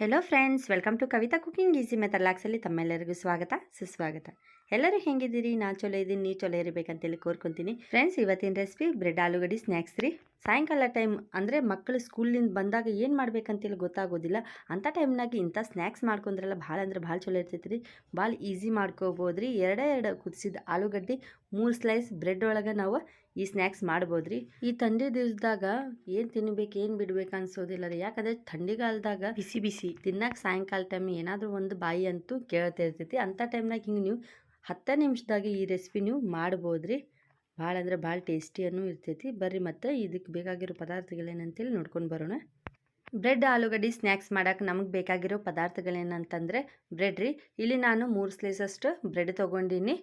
Hello friends welcome to Kavitha cooking easy ಮೆಥಲಾಕ್ಸಲ್ಲಿ ತಮ್ಮೆಲ್ಲರಿಗೂ ಸ್ವಾಗತ, ಸುಸ್ವಾಗತ. ಎಲ್ಲರೂ ಹೆಂಗಿದ್ದೀರಿ? ನಾ ಚಲೋ ಇದ್ದೀನಿ ನೀ ಚಲೋ ಇರಬೇಕಂತೇಳಿ ಕೋರ್ಕೊತೀನಿ. ಫ್ರೆಂಡ್ಸ್ ಇವತ್ತಿನ ರೆಸಿಪಿ ಬ್ರೆಡ್ ಆಲೂಗಡ್ಡೆ ಸ್ನ್ಯಾಕ್ಸ್ ರೀ. ಸಾಯಂಕಾಲ ಟೈಮ್ ಅಂದರೆ ಮಕ್ಕಳು ಸ್ಕೂಲಿಂದ ಬಂದಾಗ ಏನು ಮಾಡ್ಬೇಕಂತೇಳಿ ಗೊತ್ತಾಗೋದಿಲ್ಲ. ಅಂಥ ಟೈಮ್ನಾಗ ಇಂಥ ಸ್ನ್ಯಾಕ್ಸ್ ಮಾಡ್ಕೊಂಡ್ರಲ್ಲ, ಭಾಳ ಅಂದ್ರೆ ಭಾಳ ಚಲೋ ಇರ್ತೈತೆ ರೀ. ಭಾಳ ಈಸಿ ಮಾಡ್ಕೋಬೋದು ರೀ ಎರಡೇ ಎರಡು ಕುದಿಸಿದ ಆಲೂಗಡ್ಡೆ, ಮೂರು ಸ್ಲೈಸ್ ಬ್ರೆಡ್ ಒಳಗೆ ನಾವು ಈ ಸ್ನ್ಯಾಕ್ಸ್ ಮಾಡ್ಬೋದು ರೀ ಈ ಥಂಡಿ ದಿವಸದಾಗ ಏನು ತಿನ್ಬೇಕು, ಏನು ಬಿಡ್ಬೇಕು ಅನ್ಸೋದಿಲ್ಲ ರೀ. ಯಾಕಂದ್ರೆ ಥಂಡಿಗಾಲದಾಗ ಬಿಸಿ ಬಿಸಿ ತಿನ್ನಕ್ಕೆ ಸಾಯಂಕಾಲ ಟೈಮ್ ಏನಾದರೂ ಒಂದು ಬಾಯಿ ಅಂತೂ ಕೇಳ್ತಿರ್ತೈತಿ. ಅಂಥ ಟೈಮ್ನಾಗ ಹಿಂಗೆ ನೀವು ಹತ್ತು ನಿಮಿಷದಾಗ ಈ ರೆಸಿಪಿ ನೀವು ಮಾಡ್ಬೋದು ರೀ ಭಾಳ ಅಂದ್ರೆ ಭಾಳ ಟೇಸ್ಟಿಯನ್ನು ಇರ್ತೈತಿ. ಬರ್ರಿ ಮತ್ತು ಇದಕ್ಕೆ ಬೇಕಾಗಿರೋ ಪದಾರ್ಥಗಳೇನಂತೇಳಿ ನೋಡ್ಕೊಂಡು ಬರೋಣ. ಬ್ರೆಡ್, ಆಲೂಗಡ್ಡೆ ಸ್ನ್ಯಾಕ್ಸ್ ಮಾಡೋಕೆ ನಮಗೆ ಬೇಕಾಗಿರೋ ಪದಾರ್ಥಗಳೇನಂತಂದರೆ ಬ್ರೆಡ್ ರೀ. ಇಲ್ಲಿ ನಾನು ಮೂರು ಸ್ಲೈಸಷ್ಟು ಬ್ರೆಡ್ ತೊಗೊಂಡಿನಿ.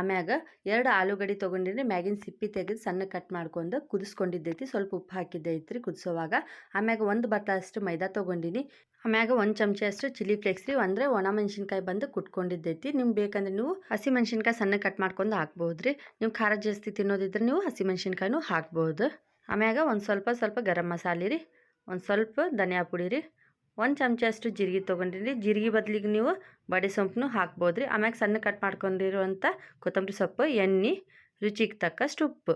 ಆಮ್ಯಾಗ ಎರಡು ಆಲೂಗಡ್ಡೆ ತೊಗೊಂಡಿನಿ, ಮ್ಯಾಗಿನ ಸಿಪ್ಪಿ ತೆಗೆದು ಸಣ್ಣ ಕಟ್ ಮಾಡ್ಕೊಂಡು ಕುದಿಸ್ಕೊಂಡಿದ್ದೈತಿ, ಸ್ವಲ್ಪ ಉಪ್ಪು ಹಾಕಿದ್ದೈತ್ರಿ ಕುದಿಸೋವಾಗ. ಆಮ್ಯಾಗ ಒಂದು ಬಟ್ಟ ಅಷ್ಟು ಮೈದಾ ತೊಗೊಂಡಿನಿ. ಆಮ್ಯಾಗ ಒಂದು ಚಮಚ ಅಷ್ಟು ಚಿಲ್ಲಿ ಫ್ಲೇಕ್ಸ್ ರೀ, ಅಂದರೆ ಒಣ ಮೆಣಸಿನ್ಕಾಯಿ ಬಂದು ಕುಟ್ಕೊಂಡಿದ್ದೈತಿ. ನಿಮ್ಗೆ ಬೇಕಂದ್ರೆ ನೀವು ಹಸಿ ಮೆಣಸಿನ್ಕಾಯಿ ಸಣ್ಣ ಕಟ್ ಮಾಡ್ಕೊಂಡು ಹಾಕ್ಬೋದು ರೀ ನೀವು ಖಾರ ಜಾಸ್ತಿ ತಿನ್ನೋದಿದ್ರೆ ನೀವು ಹಸಿ ಮೆಣಸಿನ್ಕಾಯಿನೂ ಹಾಕ್ಬೋದು. ಆಮ್ಯಾಗ ಒಂದು ಸ್ವಲ್ಪ ಸ್ವಲ್ಪ ಗರಂ ಮಸಾಲೆ ರೀ, ಒಂದು ಸ್ವಲ್ಪ ಧನಿಯಾ ಪುಡಿ ರೀ. ಒಂದು ಚಮಚ ಅಷ್ಟು ಜೀರಿಗೆ ತೊಗೊಂಡಿರಿ ಜೀರಿಗೆ ಬದಲಿಗೆ ನೀವು ಬಡೆ ಸೊಂಪನ್ನು ಹಾಕ್ಬೋದು ರೀ ಆಮ್ಯಾಗ ಸಣ್ಣ ಕಟ್ ಮಾಡ್ಕೊಂಡಿರುವಂಥ ಕೊತ್ತಂಬರಿ ಸೊಪ್ಪು, ಎಣ್ಣೆ, ರುಚಿಗೆ ತಕ್ಕಷ್ಟು ಉಪ್ಪು.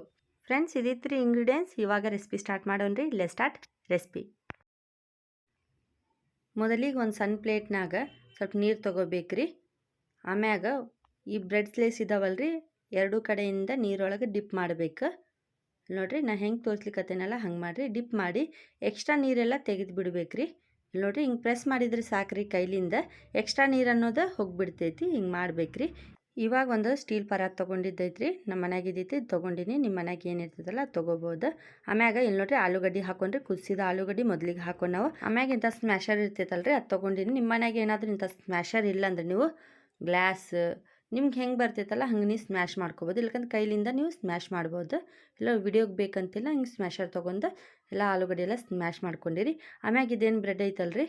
ಫ್ರೆಂಡ್ಸ್ ಇದಿತ್ತು ರೀ ಇಂಗ್ರೀಡಿಯೆಂಟ್ಸ್ ಇವಾಗ ರೆಸಿಪಿ ಸ್ಟಾರ್ಟ್ ಮಾಡೋಣ ರೀ ಇಲ್ಲೇ ಸ್ಟಾರ್ಟ್ ರೆಸಿಪಿ. ಮೊದಲಿಗೆ ಒಂದು ಸಣ್ಣ ಪ್ಲೇಟ್ನಾಗ ಸ್ವಲ್ಪ ನೀರು ತೊಗೋಬೇಕ್ರಿ. ಆಮ್ಯಾಗ ಈ ಬ್ರೆಡ್ ಸ್ಲೇಸ್ ಇದಾವಲ್ಲ ರೀ ಎರಡೂ ಕಡೆಯಿಂದ ನೀರೊಳಗೆ ಡಿಪ್ ಮಾಡಬೇಕು. ನೋಡಿರಿ, ನಾ ಹೆಂಗೆ ತೋರಿಸ್ಲಿಕ್ಕತ್ತೇನಲ್ಲ ಹಂಗೆ ಮಾಡಿರಿ. ಡಿಪ್ ಮಾಡಿ ಎಕ್ಸ್ಟ್ರಾ ನೀರೆಲ್ಲ ತೆಗೆದು ಬಿಡ್ಬೇಕ್ರಿ ನೋಡಿರಿ ಹಿಂಗೆ ಪ್ರೆಸ್ ಮಾಡಿದ್ರೆ ಸಾಕ್ರಿ ಕೈಲಿಂದ. ಎಕ್ಸ್ಟ್ರಾ ನೀರು ಅನ್ನೋದು ಹೋಗಿಬಿಡ್ತೈತಿ, ಹಿಂಗೆ ಮಾಡ್ಬೇಕ್ರಿ. ಇವಾಗ ಒಂದು ಸ್ಟೀಲ್ ಪರಾತ್ ತೊಗೊಂಡಿದ್ದೈತ್ರಿ. ನಮ್ಮ ಮನೆಯಾಗ ಇದೈತಿ ತೊಗೊಂಡಿನಿ. ನಿಮ್ಮ ಮನೆಗೆ ಏನಿರ್ತದಲ್ಲ ತೊಗೋಬೋದು. ಆಮ್ಯಾಗ ಇಲ್ಲಿ ನೋಡ್ರಿ ಆಲೂಗಡ್ಡೆ ಹಾಕೊಂಡ್ರಿ, ಕುದಿಸಿದ ಆಲೂಗಡ್ಡೆ ಮೊದಲಿಗೆ ಹಾಕೋ ನಾವು ಆಮ್ಯಾಗ ಇಂಥ ಸ್ಮ್ಯಾಶರ್ ಇರ್ತೈತಲ್ರಿ, ಅದು ತೊಗೊಂಡಿನಿ. ನಿಮ್ಮ ಮನೆಗೆ ಏನಾದರೂ ಇಂಥ ಸ್ಮ್ಯಾಶರ್ ಇಲ್ಲ ಅಂದ್ರೆ ನೀವು ಗ್ಲಾಸ್ ನಿಮ್ಗೆ ಹೆಂಗೆ ಬರ್ತೈತಲ್ಲ ಹಂಗೆ ನೀವು ಸ್ಮ್ಯಾಶ್ ಮಾಡ್ಕೋಬೋದು. ಇಲ್ಲಕಂದ್ರೆ ಕೈಲಿಂದ ನೀವು ಸ್ಮ್ಯಾಶ್ ಮಾಡ್ಬೋದು. ಇಲ್ಲ ವಿಡಿಯೋಗೆ ಬೇಕಂತಿಲ್ಲ, ಹಿಂಗೆ ಸ್ಮ್ಯಾಶರ್ ತೊಗೊಂಡು ಎಲ್ಲ ಆಲೂಗಡ್ಡೆ ಎಲ್ಲ ಸ್ಮ್ಯಾಶ್ ಮಾಡ್ಕೊಂಡಿರಿ. ಆಮ್ಯಾಗ ಇದೇನು ಬ್ರೆಡ್ ಐತಲ್ರಿ?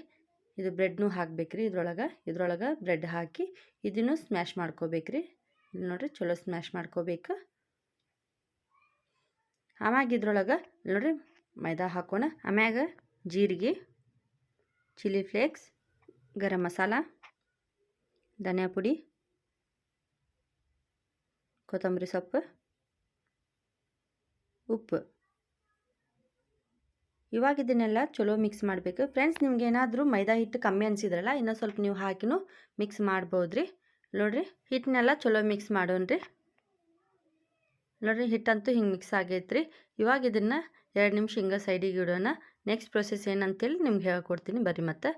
ಇದು ಬ್ರೆಡ್ನೂ ಹಾಕ್ಬೇಕ್ರಿ ಇದ್ರೊಳಗೆ. ಇದ್ರೊಳಗೆ ಬ್ರೆಡ್ ಹಾಕಿ ಇದನ್ನು ಸ್ಮ್ಯಾಶ್ ಮಾಡ್ಕೋಬೇಕ್ರಿ. ಇಲ್ಲಿ ನೋಡ್ರಿ ಚಲೋ ಸ್ಮ್ಯಾಶ್ ಮಾಡ್ಕೋಬೇಕು. ಆಮ್ಯಾಗ ಇದ್ರೊಳಗೆ ನೋಡ್ರಿ ಮೈದಾ ಹಾಕೋಣ. ಆಮ್ಯಾಗ ಜೀರಿಗೆ ಚಿಲ್ಲಿ ಫ್ಲೇಕ್ಸ್ ಗರಂ ಮಸಾಲ, ಧನಿಯಾ ಪುಡಿ ಕೊತ್ತಂಬರಿ ಸೊಪ್ಪು, ಉಪ್ಪು. ಇವಾಗ ಇದನ್ನೆಲ್ಲ ಚಲೋ ಮಿಕ್ಸ್ ಮಾಡಬೇಕು. ಫ್ರೆಂಡ್ಸ್ ನಿಮ್ಗೆ ಏನಾದರೂ ಮೈದಾ ಹಿಟ್ಟು ಕಮ್ಮಿ ಅನಿಸಿದ್ರಲ್ಲ ಇನ್ನೂ ಸ್ವಲ್ಪ ನೀವು ಹಾಕಿನೂ ಮಿಕ್ಸ್ ಮಾಡ್ಬೋದು ರೀ ನೋಡಿರಿ, ಹಿಟ್ಟನ್ನೆಲ್ಲ ಚಲೋ ಮಿಕ್ಸ್ ಮಾಡೋಣ್ರಿ. ನೋಡಿರಿ, ಹಿಟ್ಟಂತೂ ಹಿಂಗೆ ಮಿಕ್ಸ್ ಆಗೈತ್ರಿ. ಇವಾಗ ಇದನ್ನು ಎರಡು ನಿಮಿಷ ಹಿಂಗೆ ಸೈಡಿಗೆ ಇಡೋಣ. ನೆಕ್ಸ್ಟ್ ಪ್ರೊಸೆಸ್ ಏನಂತೇಳಿ ನಿಮ್ಗೆ ಹೇಳ್ಕೊಡ್ತೀನಿ. ಬರ್ರಿ ಮತ್ತು.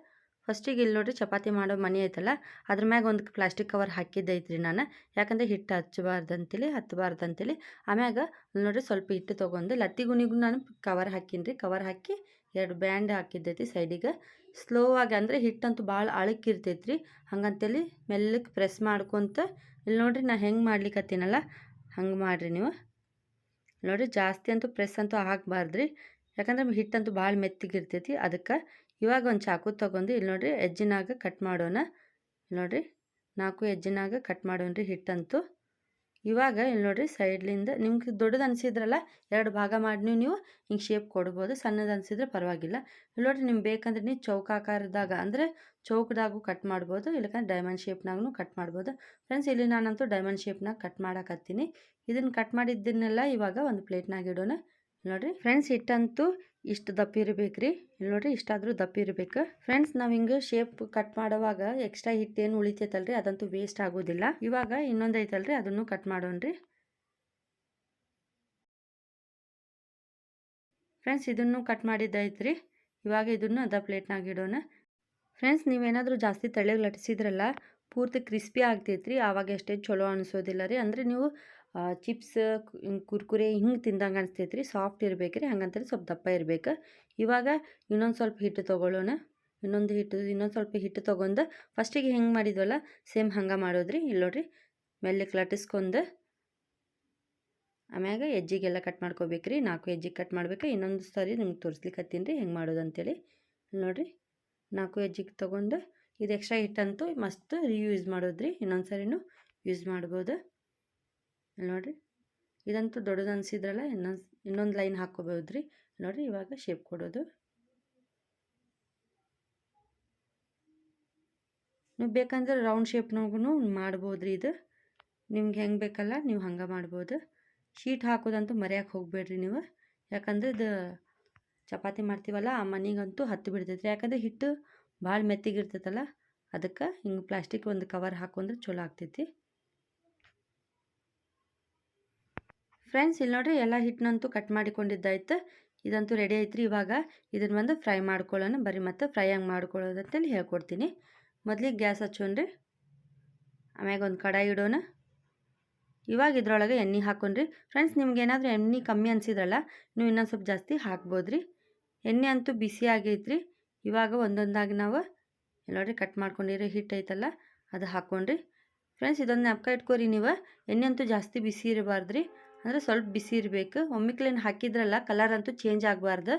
ಫಸ್ಟಿಗೆ ಇಲ್ಲಿ ನೋಡಿರಿ ಚಪಾತಿ ಮಾಡೋ ಮನೆ ಐತಲ್ಲ, ಅದ್ರ ಮ್ಯಾಗ ಒಂದು ಪ್ಲಾಸ್ಟಿಕ್ ಕವರ್ ಹಾಕಿದ್ದೈತ್ರಿ ನಾನು. ಯಾಕಂದರೆ ಹಿಟ್ಟು ಹಚ್ಚಬಾರ್ದು ಅಂತೇಳಿ ಹತ್ತಬಾರ್ದು ಅಂತೇಳಿ ಆಮ್ಯಾಗ ನೋಡಿರಿ ಸ್ವಲ್ಪ ಹಿಟ್ಟು ತೊಗೊಂಡು ಲತ್ತಿ ಗುಣಿಗೂ ನಾನು ಕವರ್ ಹಾಕೀನಿ ರೀ ಕವರ್ ಹಾಕಿ ಎರಡು ಬ್ಯಾಂಡ್ ಹಾಕಿದ್ದೈತಿ ಸೈಡಿಗೆ ಸ್ಲೋ ಆಗಿ ಅಂದರೆ ಹಿಟ್ಟಂತೂ ಭಾಳ ಅಳಕ್ಕಿರ್ತೈತ್ರಿ ಹಂಗಂತೇಳಿ ಮೆಲ್ಲಕ್ಕೆ ಪ್ರೆಸ್ ಮಾಡ್ಕೊತ ಇಲ್ಲಿ ನೋಡಿರಿ ನಾ ಹೆಂಗೆ ಮಾಡ್ಲಿಕ್ಕತ್ತೀನಲ್ಲ ಹಂಗೆ ಮಾಡಿರಿ ನೀವು. ನೋಡಿರಿ ಜಾಸ್ತಿ ಅಂತೂ ಪ್ರೆಸ್ ಅಂತೂ ಹಾಕಬಾರ್ದು ರೀ ಯಾಕಂದ್ರೆ ಹಿಟ್ಟಂತೂ ಭಾಳ ಮೆತ್ತಿಗಿರ್ತೈತಿ ಅದಕ್ಕೆ ಇವಾಗ ಒಂದು ಚಾಕು ತೊಗೊಂಡು ಇಲ್ಲಿ ನೋಡಿರಿ ಎಜ್ಜಿನಾಗ ಕಟ್ ಮಾಡೋಣ. ನೋಡಿರಿ ನಾಲ್ಕು ಎಜ್ಜಿನಾಗ ಕಟ್ ಮಾಡೋಣ ರೀ ಹಿಟ್ಟಂತೂ. ಇವಾಗ ಇಲ್ಲಿ ನೋಡಿರಿ ಸೈಡ್ಲಿಂದ ನಿಮ್ಗೆ ದೊಡ್ಡದು ಅನಿಸಿದ್ರಲ್ಲ ಎರಡು ಭಾಗ ಮಾಡಿ ನೀವು, ಹಿಂಗೆ ಶೇಪ್ ಕೊಡ್ಬೋದು. ಸಣ್ಣದು ಅನಿಸಿದ್ರೆ ಪರವಾಗಿಲ್ಲ. ಇಲ್ಲಿ ನೋಡಿರಿ ನಿಮ್ಗೆ ಬೇಕಂದ್ರೆ ನೀವು ಚೌಕಾಕಾರದಾಗ ಅಂದರೆ ಚೌಕದಾಗೂ ಕಟ್ ಮಾಡ್ಬೋದು ಇಲ್ಲಕಂದ್ರೆ ಡೈಮಂಡ್ ಶೇಪ್ನಾಗೂ ಕಟ್ ಮಾಡ್ಬೋದು. ಫ್ರೆಂಡ್ಸ್ ಇಲ್ಲಿ ನಾನಂತೂ ಡೈಮಂಡ್ ಶೇಪ್ನಾಗ ಕಟ್ ಮಾಡಕತ್ತೀನಿ. ಇದನ್ನು ಕಟ್ ಮಾಡಿದ್ದನ್ನೆಲ್ಲ ಇವಾಗ ಒಂದು ಪ್ಲೇಟ್ನಾಗ ಇಡೋಣ. ನೋಡಿರಿ ಫ್ರೆಂಡ್ಸ್ ಹಿಟ್ಟಂತೂ ಇಷ್ಟು ದಪ್ಪ ಇರಬೇಕು ರೀ ಇಲ್ಲಿ ನೋಡಿರಿ ಇಷ್ಟಾದರೂ ದಪ್ಪ ಇರಬೇಕು. ಫ್ರೆಂಡ್ಸ್ ನಾವು ಹಿಂಗೆ ಶೇಪ್ ಕಟ್ ಮಾಡುವಾಗ ಎಕ್ಸ್ಟ್ರಾ ಹಿಟ್ಟು ಏನು ಉಳಿತೈತಲ್ರಿ? ಅದಂತೂ ವೇಸ್ಟ್ ಆಗೋದಿಲ್ಲ. ಇವಾಗ ಇನ್ನೊಂದು ಐತಲ್ರಿ ಅದನ್ನು ಕಟ್ ಮಾಡೋಣ್ರಿ. ಫ್ರೆಂಡ್ಸ್ ಇದನ್ನು ಕಟ್ ಮಾಡಿದ್ದೈತ್ರಿ ಇವಾಗ ಇದನ್ನು ಅದ ಪ್ಲೇಟ್ನಾಗ ಇಡೋಣ. ಫ್ರೆಂಡ್ಸ್ ನೀವೇನಾದರೂ ಜಾಸ್ತಿ ತಲೆಗೆ ಲಟ್ಟಿಸಿದ್ರಲ್ಲ ಪೂರ್ತಿ ಕ್ರಿಸ್ಪಿ ಆಗ್ತೈತ್ರಿ. ಆವಾಗ ಎಷ್ಟೇ ಚಲೋ ಅನಿಸೋದಿಲ್ಲ ರೀ. ಅಂದರೆ ನೀವು ಚಿಪ್ಸ್ ಕುರ್ಕುರೆ ಹಿಂಗೆ ತಿಂದಂಗೆ ಅನಿಸ್ತೈತೆ ರೀ ಸಾಫ್ಟ್ ಇರಬೇಕ್ರಿ ಹಂಗಂತೇಳಿ ಸ್ವಲ್ಪ ದಪ್ಪ ಇರಬೇಕು. ಇವಾಗ ಇನ್ನೊಂದು ಸ್ವಲ್ಪ ಹಿಟ್ಟು ತೊಗೊಳ್ಳೋಣ. ಇನ್ನೊಂದು ಹಿಟ್ಟು, ಇನ್ನೊಂದು ಸ್ವಲ್ಪ ಹಿಟ್ಟು ತೊಗೊಂಡು ಫಸ್ಟಿಗೆ ಹೆಂಗೆ ಮಾಡಿದ್ವಲ್ಲ, ಸೇಮ್ ಹಂಗೆ ಮಾಡೋದ್ರಿ. ಇಲ್ಲಿ ನೋಡ್ರಿ ಮೆಲ್ಲಕ್ಕೆ ಲಟ್ಟಿಸ್ಕೊಂಡು ಆಮ್ಯಾಗ ಎಜ್ಜಿಗೆಲ್ಲ ಕಟ್ ಮಾಡ್ಕೋಬೇಕ್ರಿ. ನಾಲ್ಕು ಎಜ್ಜಿಗೆ ಕಟ್ ಮಾಡ್ಬೇಕು, ಇನ್ನೊಂದು ಸಾರಿ ನಿಮ್ಗೆ ತೋರಿಸ್ಲಿಕ್ಕತ್ತೀನಿ ರೀ, ಹೆಂಗೆ ಮಾಡೋದು ಅಂತೇಳಿ ನೋಡಿರಿ, ನಾಲ್ಕು ಎಜ್ಜಿಗೆ ತೊಗೊಂಡು ಇದು ಎಕ್ಸ್ಟ್ರಾ ಹಿಟ್ಟಂತೂ ಮಸ್ತ್ ರೀಯೂಸ್ ಮಾಡೋದ್ರಿ. ಇನ್ನೊಂದು ಸರಿನೂ ಯೂಸ್ ಮಾಡ್ಬೋದು. ನೋಡಿರಿ. ಇದಂತೂ ದೊಡ್ಡದು ಅನಿಸಿದ್ರಲ್ಲ, ಇನ್ನೊಂದು ಇನ್ನೊಂದು ಲೈನ್ ಹಾಕ್ಕೋಬೋದು ರೀ ನೋಡಿರಿ ಇವಾಗ ಶೇಪ್ ಕೊಡೋದು. ನೀವು ಬೇಕಂದ್ರೆ ರೌಂಡ್ ಶೇಪ್ನಾಗೂ ಮಾಡ್ಬೋದು ರೀ ಇದು. ನಿಮ್ಗೆ ಹೆಂಗೆ ಬೇಕಲ್ಲ ನೀವು ಹಂಗೆ ಮಾಡ್ಬೋದು. ಶೀಟ್ ಹಾಕೋದಂತೂ ಮರೆಯಕ್ಕೆ ಹೋಗಬೇಡ್ರಿ ನೀವು. ಯಾಕಂದ್ರೆ ಇದು ಚಪಾತಿ ಮಾಡ್ತೀವಲ್ಲ, ಆ ಮನೆಗಂತೂ ಹತ್ತು ಬಿಡ್ತೈತೆ ರೀ ಯಾಕಂದ್ರೆ ಹಿಟ್ಟು ಭಾಳ ಮೆತ್ತಿಗಿರ್ತೈತಲ್ಲ, ಅದಕ್ಕೆ ಹಿಂಗೆ ಪ್ಲಾಸ್ಟಿಕ್ ಒಂದು ಕವರ್ ಹಾಕೊಂಡ್ರೆ ಚಲೋ ಆಗ್ತೈತಿ. ಫ್ರೆಂಡ್ಸ್, ಇಲ್ಲಿ ನೋಡ್ರಿ ಎಲ್ಲ ಹಿಟ್ಟನ್ನಂತೂ ಕಟ್ ಮಾಡಿಕೊಂಡಿದ್ದಾಯ್ತು. ಇದಂತೂ ರೆಡಿ ಐತ್ರಿ ಇವಾಗ. ಇದನ್ನು ಬಂದು ಫ್ರೈ ಮಾಡ್ಕೊಳ್ಳೋಣ. ಬರೀ ಮತ್ತು ಫ್ರೈ ಹಂಗೆ ಮಾಡ್ಕೊಳ್ಳೋದು ಅಂತೇಳಿ ಹೇಳ್ಕೊಡ್ತೀನಿ. ಮೊದಲಿಗೆ ಗ್ಯಾಸ್ ಹಚ್ಚೋಣ್ರಿ. ಆಮ್ಯಾಗ ಒಂದು ಕಡಾಯಿ ಇಡೋಣ. ಇವಾಗ ಇದ್ರೊಳಗೆ ಎಣ್ಣೆ ಹಾಕೊಂಡ್ರಿ. ಫ್ರೆಂಡ್ಸ್, ನಿಮ್ಗೆ ಏನಾದರೂ ಎಣ್ಣೆ ಕಮ್ಮಿ ಅನಿಸಿದ್ರಲ್ಲ, ನೀವು ಇನ್ನೊಂದು ಸ್ವಲ್ಪ ಜಾಸ್ತಿ ಹಾಕ್ಬೋದ್ರಿ. ಎಣ್ಣೆ ಅಂತೂ ಬಿಸಿ ಆಗೈತ್ರಿ. ಇವಾಗ ಒಂದೊಂದಾಗಿ ನಾವು ನೋಡ್ರಿ ಕಟ್ ಮಾಡ್ಕೊಂಡಿರೋ ಹಿಟ್ಟು ಐತಲ್ಲ, ಅದು ಹಾಕ್ಕೊಂಡ್ರಿ ಫ್ರೆಂಡ್ಸ್, ಇದೊಂದು ನೆಪಕ ಇಟ್ಕೋರಿ ನೀವು. ಎಣ್ಣೆ ಅಂತೂ ಜಾಸ್ತಿ ಬಿಸಿ ಇರಬಾರ್ದು ರೀ ಅಂದರೆ ಸ್ವಲ್ಪ ಬಿಸಿ ಇರಬೇಕು. ಒಮ್ಮಿಕ್ಲೇನು ಹಾಕಿದ್ರಲ್ಲ ಕಲರ್ ಅಂತೂ ಚೇಂಜ್ ಆಗಬಾರ್ದು.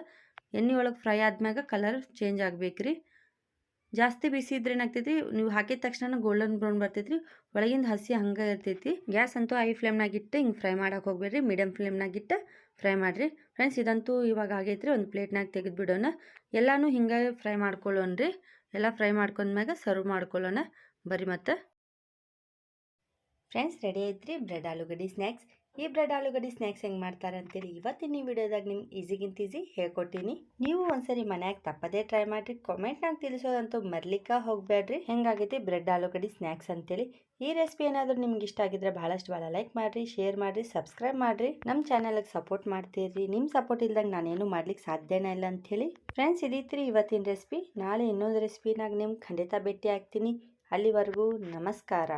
ಎಣ್ಣೆ ಒಳಗೆ ಫ್ರೈ ಆದ್ಮ್ಯಾಗ ಕಲರ್ ಚೇಂಜ್ ಆಗ್ಬೇಕು ರೀ ಜಾಸ್ತಿ ಬಿಸಿ ಇದ್ರೆ ಏನಾಗ್ತೈತಿ ನೀವು ಹಾಕಿದ ತಕ್ಷಣ ಗೋಲ್ಡನ್ ಬ್ರೌನ್ ಬರ್ತೈತಿ ಒಳಗಿಂದ ಹಸಿ ಹಂಗೆ ಇರ್ತೈತಿ. ಗ್ಯಾಸ್ ಅಂತೂ ಐ ಫ್ಲೇಮ್ನಾಗ ಇಟ್ಟು ಹಿಂಗೆ ಫ್ರೈ ಮಾಡಕ್ಕೆ ಹೋಗ್ಬೇಡ್ರಿ ಮೀಡಿಯಮ್ ಫ್ಲೇಮ್ನಾಗ ಇಟ್ಟು ಫ್ರೈ ಮಾಡಿರಿ. ಫ್ರೆಂಡ್ಸ್ ಇದಂತೂ ಇವಾಗ ಆಗೈತ್ರಿ, ಒಂದು ಪ್ಲೇಟ್ನಾಗ ತೆಗೆದು ಬಿಡೋಣ. ಎಲ್ಲನೂ ಹಿಂಗೆ ಫ್ರೈ ಮಾಡ್ಕೊಳ್ಳೋಣ ರೀ. ಎಲ್ಲ ಫ್ರೈ ಮಾಡ್ಕೊಂಡ್ಮ್ಯಾಗ ಸರ್ವ್ ಮಾಡ್ಕೊಳ್ಳೋಣ ಬರೀ ಮತ್ತೆ. ಫ್ರೆಂಡ್ಸ್ ರೆಡಿ ಐತ್ರಿ? ಬ್ರೆಡ್ ಆಲೂಗಡ್ಡೆ ಸ್ನ್ಯಾಕ್ಸ್ ಈ ಬ್ರೆಡ್ ಆಲೂಗಡ್ಡೆ ಸ್ನ್ಯಾಕ್ಸ್ ಹೆಂಗೆ ಮಾಡ್ತಾರೆ ಅಂತೇಳಿ ಇವತ್ತಿನ ಈ ವಿಡಿಯೋದಾಗ ನಿಮ್ಗೆ ಈಸಿಗಿಂತ ಈಸಿ ಹೇಳ್ಕೊಟ್ಟಿನಿ. ನೀವು ಒಂದ್ಸರಿ ಮನ್ಯಾಗ ತಪ್ಪದೇ ಟ್ರೈ ಮಾಡಿರಿ, ಕಾಮೆಂಟ್ನಾಗ ತಿಳಿಸೋದಂತೂ ಮರ್ಲಿಕ್ಕ ಹೋಗಬೇಡ್ರಿ ಹೆಂಗಾಗೈತಿ ಬ್ರೆಡ್ ಆಲೂಗಡ್ಡೆ ಸ್ನ್ಯಾಕ್ಸ್ ಅಂತೇಳಿ. ಈ ರೆಸಿಪಿ ಏನಾದರೂ ನಿಮ್ಗೆ ಇಷ್ಟ ಆಗಿದ್ರೆ ಭಾಳಷ್ಟು ಭಾಳ ಲೈಕ್ ಮಾಡಿರಿ, ಶೇರ್ ಮಾಡಿರಿ, ಸಬ್ಸ್ಕ್ರೈಬ್ ಮಾಡಿರಿ. ನಮ್ಮ ಚಾನಲ್ಗೆ ಸಪೋರ್ಟ್ ಮಾಡ್ತೀರಿ. ನಿಮ್ಮ ಸಪೋರ್ಟ್ ಇಲ್ದಂಗೆ ನಾನೇನು ಮಾಡ್ಲಿಕ್ಕೆ ಸಾಧ್ಯನೇ ಇಲ್ಲ ಅಂಥೇಳಿ ಫ್ರೆಂಡ್ಸ್ ಇದೀತ್ರಿ ಇವತ್ತಿನ ರೆಸಿಪಿ. ನಾಳೆ ಇನ್ನೊಂದು ರೆಸಿಪಿನಾಗ ನಿಮ್ಗೆ ಖಂಡಿತ ಭೇಟಿ ಆಗ್ತೀನಿ. ಅಲ್ಲಿವರೆಗೂ ನಮಸ್ಕಾರ.